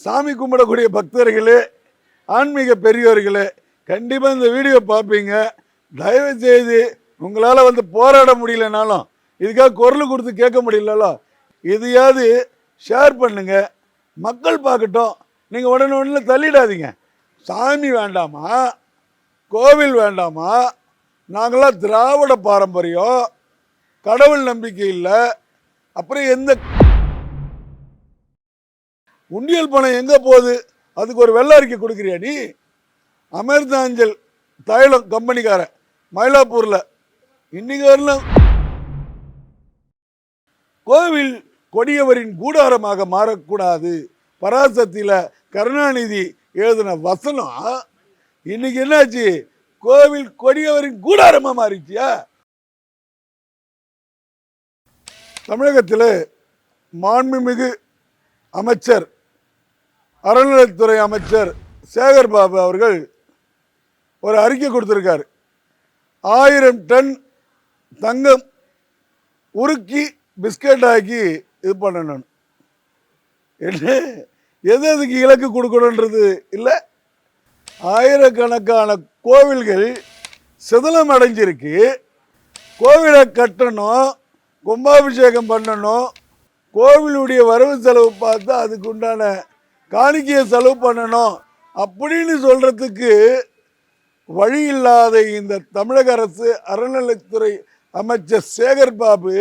சாமி கும்பிடக்கூடிய பக்தர்களே ஆன்மீக பெரியோர்களே கண்டிப்பாக இந்த வீடியோ பார்ப்பீங்க. தயவு செய்து உங்களால் வந்து போராட முடியலனாலும் இதுக்காக குரல் கொடுத்து கேட்க முடியலலோ இதையாவது ஷேர் பண்ணுங்க. மக்கள் பார்க்கட்டும். நீங்கள் உடனே உடனே தள்ளிடாதீங்க. சாமி வேண்டாமா? கோவில் வேண்டாமா? நாங்களாம் திராவிட பாரம்பரியம். கடவுள் நம்பிக்கை இல்லை. அப்புறம் எந்த உண்டியல் பணம் எங்கே போகுது? அதுக்கு ஒரு வெள்ள அறிக்கை கொடுக்குறியா நீ? அமிர்தாஞ்சல் தைலம் கம்பெனிக்காரன் மயிலாப்பூரில். இன்னைக்கு வரலாம். கோவில் கொடியவரின் கூடாரமாக மாறக்கூடாது. பராசக்தியில் கருணாநிதி எழுதின வசனம் இன்னைக்கு என்னாச்சு? கோவில் கொடியவரின் கூடாரமாக மாறிச்சியா? தமிழகத்தில் மாண்புமிகு அமைச்சர் அறநிலைத்துறை அமைச்சர் சேகர் பாபு அவர்கள் ஒரு அறிக்கை கொடுத்துருக்காரு. ஆயிரம் டன் தங்கம் உருக்கி பிஸ்கட் ஆக்கி இது பண்ணணும். என்ன? எது எதுக்கு இலக்கு கொடுக்கணுன்றது இல்லை? ஆயிரக்கணக்கான கோவில்கள் சிதலம் அடைஞ்சிருக்கு. கோவிலை கட்டணும் கும்பாபிஷேகம் பண்ணணும். கோவிலுடைய வரவு செலவு பார்த்து அதுக்குண்டான காணிக்கையை செலவு பண்ணணும் அப்படின்னு சொல்கிறதுக்கு வழி இல்லாத இந்த தமிழக அரசு அறநிலைத்துறை அமைச்சர் சேகர் பாபு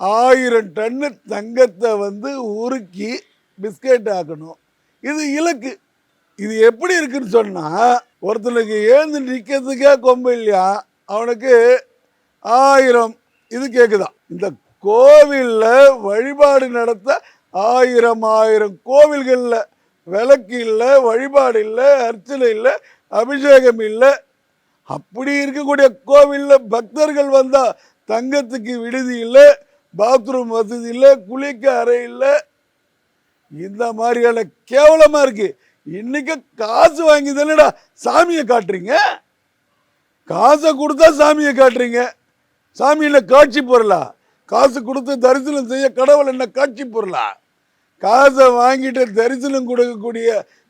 ஆயிரம் டன்னு தங்கத்தை வந்து உருக்கி பிஸ்கெட் ஆக்கணும். இது இலக்கு. இது எப்படி இருக்குன்னு சொன்னால் ஒருத்தனுக்கு ஏந்து நிற்கிறதுக்கே கொம்பு இல்லையா? அவனுக்கு ஆயிரம் இது கேட்குதான் இந்த கோவிலில் வழிபாடு நடத்த ஆயிரம் ஆயிரம் கோவில்களில் விளக்கு இல்லை வழிபாடு இல்லை அர்ச்சனை இல்லை அபிஷேகம் இல்லை. அப்படி இருக்கக்கூடிய கோவிலில் பக்தர்கள் வந்தால் தங்கத்துக்கு விடுதி இல்லை பாத்ரூம் வசதி இல்லை குளிக்க அறை இல்லை. இந்த மாதிரியான கேவலமாக இருக்குது இன்றைக்கி காசு வாங்கி தானேடா சாமியை காட்டுறீங்க? காசை கொடுத்தா சாமியை காட்டுறீங்க. சாமியில் காட்சி பொருளா காசு கொடுத்து தரிசனம் செய்ய கடவுள் என்ன காட்சி பொருளா? காசை வாங்கிட்டு தரிசனம் கொடுக்கக்கூடிய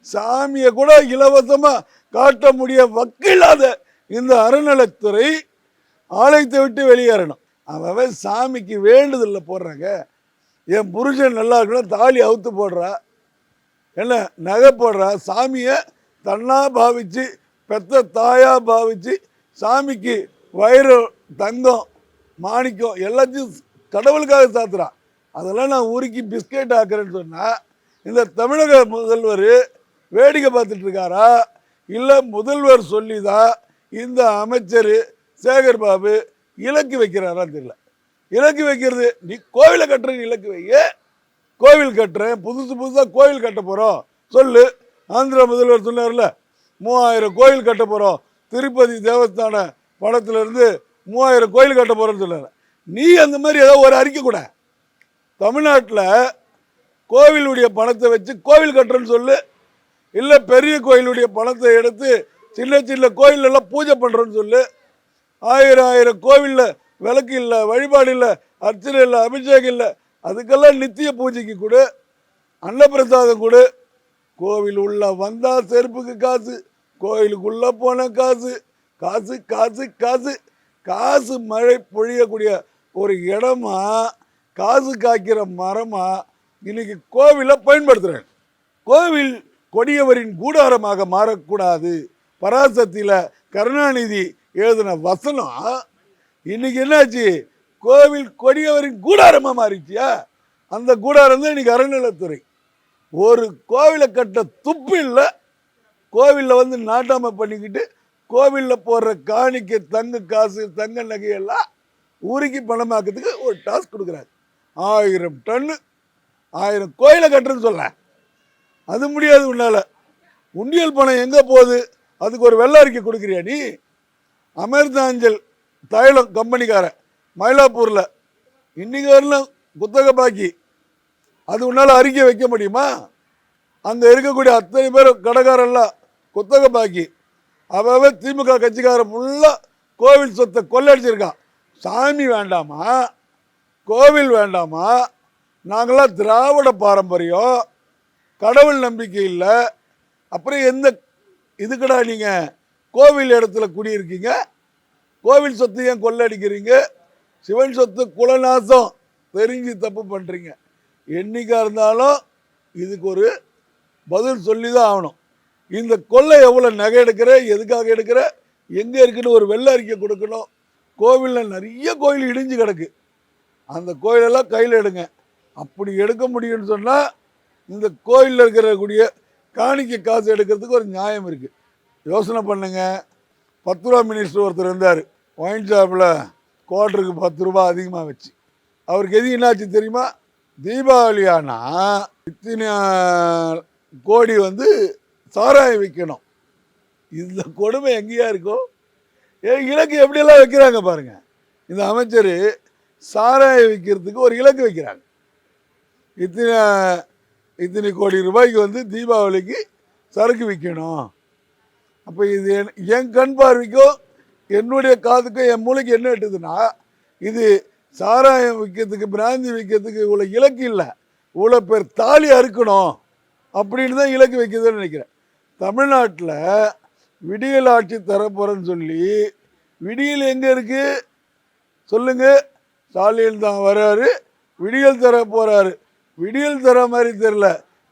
சாமியை கூட இலவசமாக காட்ட முடிய வக்கில்லாத இந்த அறநிலைத்துறை ஆலயத்தை விட்டு வெளியேறணும். அவன் சாமிக்கு வேண்டுதல்ல போடுறாங்க. என் புருஷன் நல்லா இருக்கணும் தாலி அவுத்து போடுறா. என்ன நகை போடுறா. சாமியை தன்னா பாவிச்சு பெத்த தாயா பாவிச்சு சாமிக்கு வயிறு தங்கம் மாணிக்கம் எல்லாத்தையும் கடவுளுக்காக சாத்துறான் அதெல்லாம் நான் உருக்கி பிஸ்கெட் ஆக்குறேன்னு சொன்னால் இந்த தமிழக முதல்வர் வேடிக்கை பார்த்துட்டு இருக்காரா? இல்லை முதல்வர் சொல்லி தான் இந்த அமைச்சர் சேகர் பாபு இலக்கு வைக்கிறாரா தெரியல. இலக்கு வைக்கிறது நீ கோவிலை கட்டுறேன்னு இலக்கு வைய கோவில் கட்டுறேன் புதுசு புதுசாக கோவில் கட்ட போகிறோம் சொல்லு. ஆந்திர முதல்வர் சொன்னார்ல மூவாயிரம் கோயில் கட்ட போகிறோம் திருப்பதி தேவஸ்தான படத்துலேருந்து மூவாயிரம் கோயில் கட்ட போகிறோன்னு சொன்னார். நீ அந்த மாதிரி ஏதோ ஒரு அறிக்கை கூட. தமிழ்நாட்டில் கோவிலுடைய பணத்தை வச்சு கோவில் கட்டுறேன்னு சொல்லு. இல்லை பெரிய கோயிலுடைய பணத்தை எடுத்து சின்ன சின்ன கோயிலெல்லாம் பூஜை பண்ணுறோன்னு சொல்லு. ஆயிரம் ஆயிரம் கோவிலில் விளக்கு இல்லை வழிபாடு இல்லை அர்ச்சனை இல்லை அபிஷேகம் இல்லை. அதுக்கெல்லாம் நித்திய பூஜைக்கு கொடு. அன்னப்பிரசாதம் கொடு. கோவில் உள்ள வந்தால் செருப்புக்கு காசு கோயிலுக்குள்ளே போன காசு. காசு காசு காசு. காசு மழை பொழியக்கூடிய ஒரு இடமா காசு காய்க்கிற மரமா இன்னைக்கு கோவிலை பயன்படுத்துகிறேன் கோவில் கொடியவரின் கூடாரமாக மாறக்கூடாது. பராசத்தில் கருணாநிதி எழுதின வசனம் இன்னைக்கு என்னாச்சு? கோவில் கொடியவரின் கூடாரமாக மாறிச்சியா அந்த கூடாரம் தான் இன்னைக்கு அறநிலத்துறை ஒரு கோவிலை கட்ட துப்பு இல்லை. கோவிலில் வந்து நாட்டாமை பண்ணிக்கிட்டு கோவிலில் போடுற காணிக்கை தங்க காசு தங்க நகையெல்லாம் உருக்கி பணமாக்கிறதுக்கு ஒரு டாஸ்க் கொடுக்குறாரு. ஆயிரம் டன்னு ஆயிரம் கோயிலை கட்டுறதுன்னு சொல்ல. அது முடியாது உன்னால். உண்டியல் பணம் எங்கே போகுது? அதுக்கு ஒரு வெள்ள அறிக்கை கொடுக்குறியா நீ? அமிர்தாஞ்சல் தைலம் கம்பெனிக்காரன் மயிலாப்பூரில். இன்றைக்கி வரலாம் குத்தக பாக்கி. அது உன்னால் அறிக்கை வைக்க முடியுமா? அங்கே இருக்கக்கூடிய அத்தனை பேர் கடைக்காரெல்லாம் குத்தக பாக்கி. அவவே திமுக கட்சிக்காரன் ஃபுல்லாக கோவில் சொத்தை கொள்ளடிச்சிருக்கான். சாமி வேண்டாமா? கோவில் வேண்டாமா? நாங்களாம் திராவிட பாரம்பரியம். கடவுள் நம்பிக்கை இல்லை. அப்புறம் எந்த இதுக்கடா நீங்கள் கோவில் இடத்துல குடியிருக்கீங்க? கோவில் சொத்து ஏன் கொள்ளடிக்கிறீங்க? சிவன் சொத்து குலநாசம். தெரிஞ்சு தப்பு பண்ணுறீங்க என்றைக்காக இருந்தாலும் இதுக்கு ஒரு பதில் சொல்லி தான் ஆகணும். இந்த கொள்ளை எவ்வளோ நகை எடுக்கிற? எதுக்காக எடுக்கிற? எங்கே இருக்குன்னு ஒரு வெள்ள அறிக்கை கொடுக்கணும். கோவிலில் நிறைய கோயில் இடிஞ்சு கிடக்கு. அந்த கோயிலெல்லாம் கையில் எடுங்க. அப்படி எடுக்க முடியும்னு சொன்னால் இந்த கோயிலில் இருக்கிறக்கூடிய காணிக்கை காசு எடுக்கிறதுக்கு ஒரு நியாயம் இருக்குது யோசனை பண்ணுங்க. பத்து ரூபா மினிஸ்டர் ஒருத்தர் இருந்தார். ஒயின் ஷாப்பில் குவார்ட்டருக்கு பத்து ரூபா அதிகமாக வச்சு. அவருக்கு எது என்னாச்சு தெரியுமா? தீபாவளி ஆனால் இத்தனை கோடி வந்து சாராயம் விற்கணும் இந்த கொடுமை எங்கேயா இருக்கோ? இலக்கு எப்படியெல்லாம் வைக்கிறாங்க பாருங்க. இந்த அமைச்சர் சாராயம் விற்கிறதுக்கு ஒரு இலக்கு வைக்கிறாங்க. இத்தனை இத்தனை கோடி ரூபாய்க்கு வந்து தீபாவளிக்கு சரக்கு விற்கணும் அப்போ இது என் என் கண் பார்வைக்கும் என்னுடைய காதுக்கும் என் மூளைக்கு என்ன எட்டுதுன்னா இது சாராயம் விற்கிறதுக்கு பிராந்தி விற்கிறதுக்கு இவ்வளோ இலக்கு இல்லை. இவ்வளோ பேர் தாலி அறுக்கணும். அப்படின்னு தான் இலக்கு வைக்கிறதுன்னு நினைக்கிறேன். தமிழ்நாட்டில் விடியல் ஆட்சி தரப்போகிறேன்னு சொல்லி விடியல் எங்கே இருக்குது சொல்லுங்க. ஸ்டாலின் தான் வர்றாரு விடியல் தர போகிறாரு விடியல் தர மாதிரி தெரில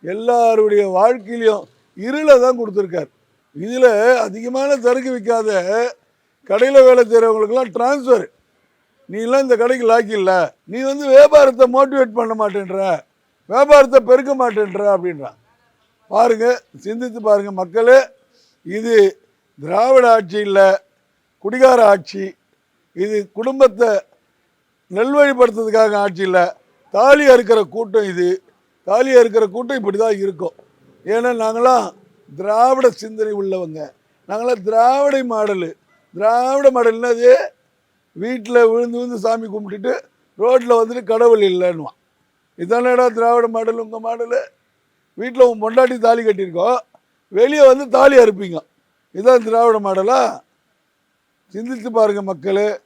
எல்லாருடைய வாழ்க்கையிலையும் இருளை தான் கொடுத்துருக்காரு. இதில் அதிகமான சரக்கு விற்காத கடையில் வேலை செய்கிறவங்களுக்கெல்லாம் டிரான்ஸ்ஃபர் நீலாம் இந்த கடைக்கு லாக்கி இல்லை. நீ வந்து வியாபாரத்தை மோட்டிவேட் பண்ண மாட்டேன்ற. வியாபாரத்தை பெருக்க மாட்டேன்ற அப்படின்றான். பாருங்க சிந்தித்து பாருங்கள் மக்களே. இது திராவிட ஆட்சி இல்லை குடிகார ஆட்சி. இது குடும்பத்தை நெல்வழிப்படுத்துறதுக்காக ஆட்சி இல்லை. தாலி அறுக்கிற கூட்டம் இது. தாலி அறுக்கிற கூட்டம் இப்படி தான் இருக்கும். ஏன்னா நாங்களாம் திராவிட சிந்தனை உள்ளவங்க. நாங்களாம் திராவிட மாடலு. திராவிட மாடல்னா அது வீட்டில் விழுந்து விழுந்து சாமி கும்பிட்டுட்டு ரோட்டில் வந்துட்டு கடவுள் இல்லைன்னுவான். இதானடா திராவிட மாடல் உங்கள் மாடலு? வீட்டில் உன் பொண்டாட்டி தாலி கட்டியிருக்கோம் வெளியே வந்து தாலி அறுப்பீங்க. இதான் திராவிட மாடலா? சிந்தித்து பாருங்க மக்களே.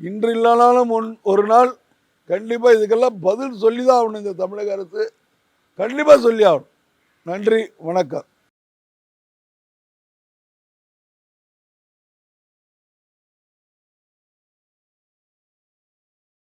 இன்று இல்லைனாலும் ஒன் ஒரு நாள் கண்டிப்பாக இதுக்கெல்லாம் பதில் சொல்லி தான் ஆகணும் இந்த தமிழக அரசு. கண்டிப்பாக சொல்லி ஆகணும். நன்றி வணக்கம்.